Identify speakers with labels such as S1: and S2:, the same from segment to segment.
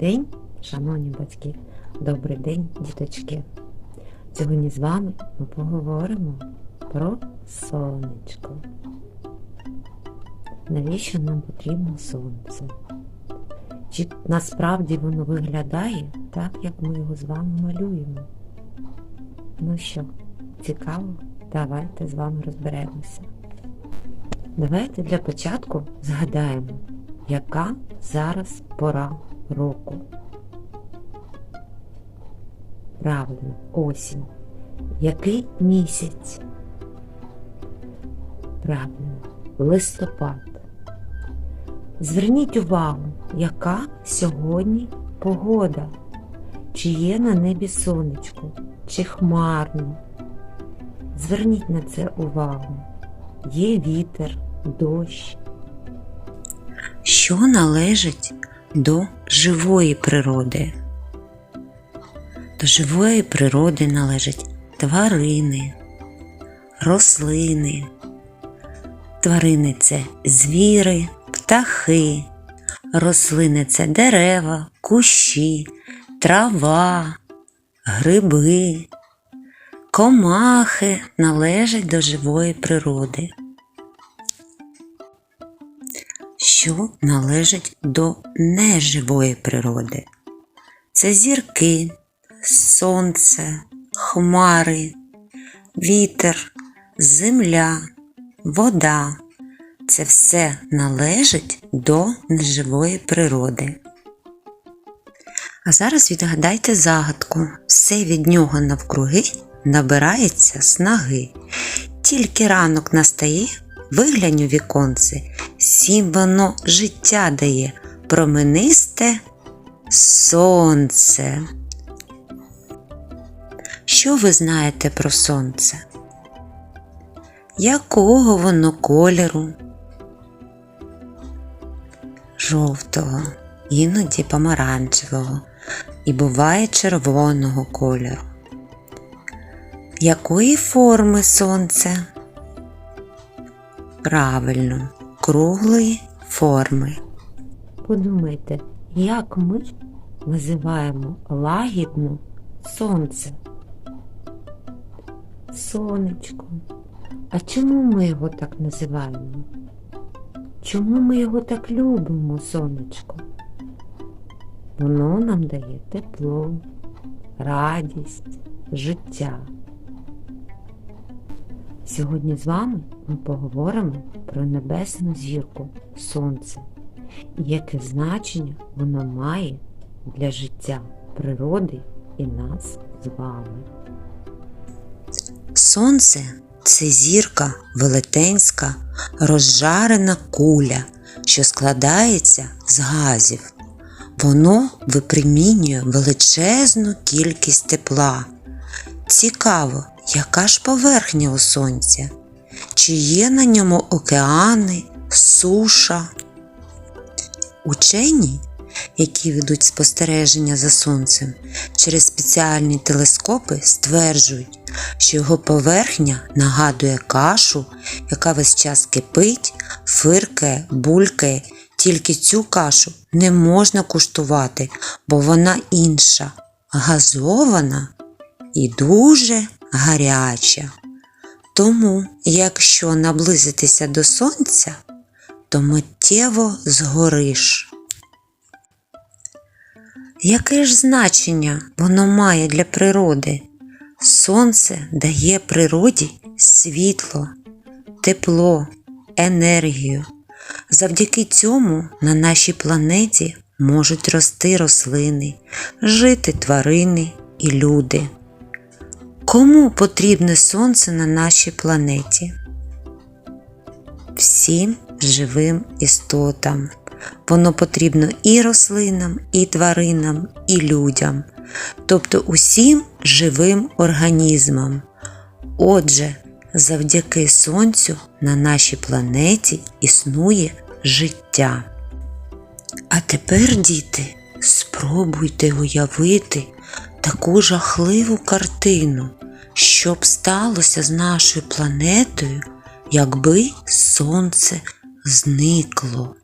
S1: день, шановні батьки, добрий день, діточки. Сьогодні з вами ми поговоримо про сонечко. Навіщо нам потрібно сонце? Чи насправді воно виглядає так, як ми його з вами малюємо? Ну що, цікаво? Давайте з вами розберемося. Давайте для початку згадаємо, яка зараз пора року. Правильно, осінь. Який місяць? Правильно, листопад. Зверніть увагу, яка сьогодні погода. Чи є на небі сонечко, чи хмарно. Зверніть на це увагу. Є вітер, дощ.
S2: що належить до живої природи. До живої природи належать тварини, рослини. Тварини це звіри, птахи, рослини це дерева, кущі, трава, гриби, комахи належать до живої природи. Що належить до неживої природи. Це зірки, сонце, хмари, вітер, земля, вода. Це все належить до неживої природи. А зараз відгадайте загадку. Все від нього навкруги набирається снаги. Тільки ранок настає, виглянь у віконце, всім воно життя дає, променисте сонце. Що ви знаєте про сонце? Якого воно кольору? Жовтого, іноді помаранчевого і буває червоного кольору. Якої форми сонце? Правильно, круглої форми.
S1: Подумайте, як ми називаємо лагідно сонце? Сонечко. А чому ми його так називаємо? Чому ми його так любимо, сонечко? Воно нам дає тепло, радість, життя. Сьогодні з вами ми поговоримо про небесну зірку Сонце і яке значення воно має для життя природи і нас з вами.
S2: Сонце це зірка велетенська, розжарена куля, що складається з газів. Воно випромінює величезну кількість тепла. Цікаво, яка ж поверхня у сонця? Чи є на ньому океани, суша? Учені, які ведуть спостереження за сонцем, через спеціальні телескопи стверджують, що його поверхня нагадує кашу, яка весь час кипить, фиркає, булькає. Тільки цю кашу не можна куштувати, бо вона інша, газована і дуже гаряча. Тому, якщо наблизитися до сонця, то миттєво згориш. Яке ж значення воно має для природи? Сонце дає природі світло, тепло, енергію. Завдяки цьому на нашій планеті можуть рости рослини, жити тварини і люди. Кому потрібне сонце на нашій планеті? Всім живим істотам. Воно потрібно і рослинам, і тваринам, і людям, тобто усім живим організмам. Отже, завдяки сонцю на нашій планеті існує життя. А тепер, діти, спробуйте уявити таку жахливу картину, що б сталося з нашою планетою, якби сонце зникло.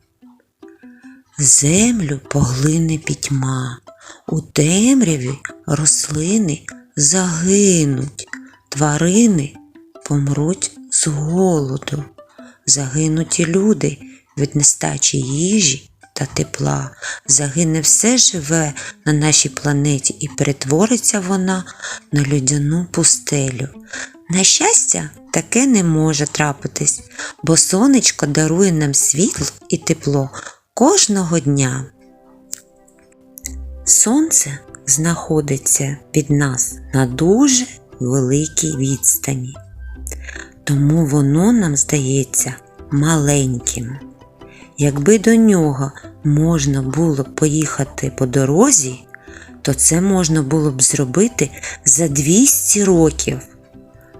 S2: землю поглине пітьма, у темряві рослини загинуть, тварини помруть з голоду, загинуть і люди від нестачі їжі та тепла, загине все живе на нашій планеті і перетвориться вона на людяну пустелю. На щастя, таке не може трапитись, бо сонечко дарує нам світло і тепло кожного дня. Сонце знаходиться від нас на дуже великій відстані, тому воно нам здається маленьким. Якби до нього можна було б поїхати по дорозі, то це можна було б зробити за 200 років.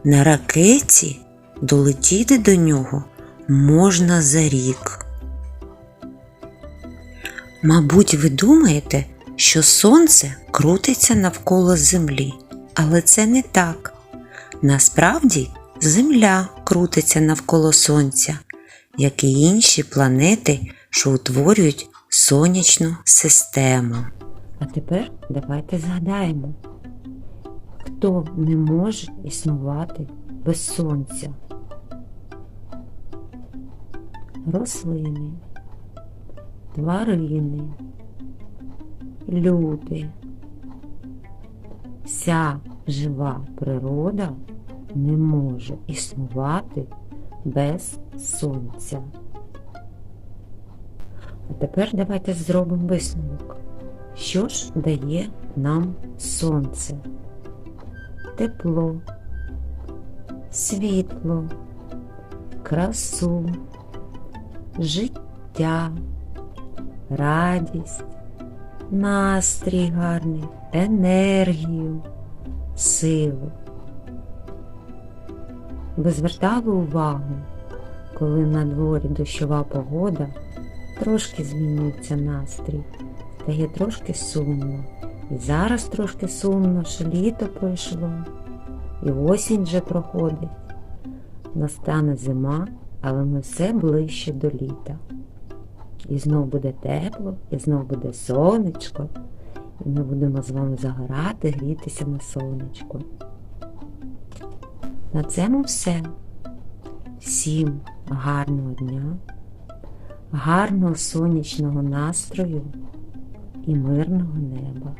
S2: На ракеті долетіти до нього можна за рік. Мабуть, ви думаєте, що сонце крутиться навколо Землі, але це не так. Насправді Земля крутиться навколо Сонця, як і інші планети, що утворюють сонячну систему.
S1: А тепер давайте згадаємо, хто не може існувати без сонця. Рослини, тварини, люди. Вся жива природа не може існувати без сонця. А тепер давайте зробимо висновок. Що ж дає нам сонце? Тепло, світло, красу, життя, радість, настрій гарний, енергію, силу. Ви звертали увагу, коли на дворі дощова погода, трошки змінюється настрій, стає трошки сумно. І зараз трошки сумно, що літо пройшло, і осінь вже проходить. Настане зима, але ми все ближче до літа. І знов буде тепло, і знов буде сонечко, і ми будемо з вами загорати, грітися на сонечку. На цьому все. Всім гарного дня, гарного сонячного настрою і мирного неба.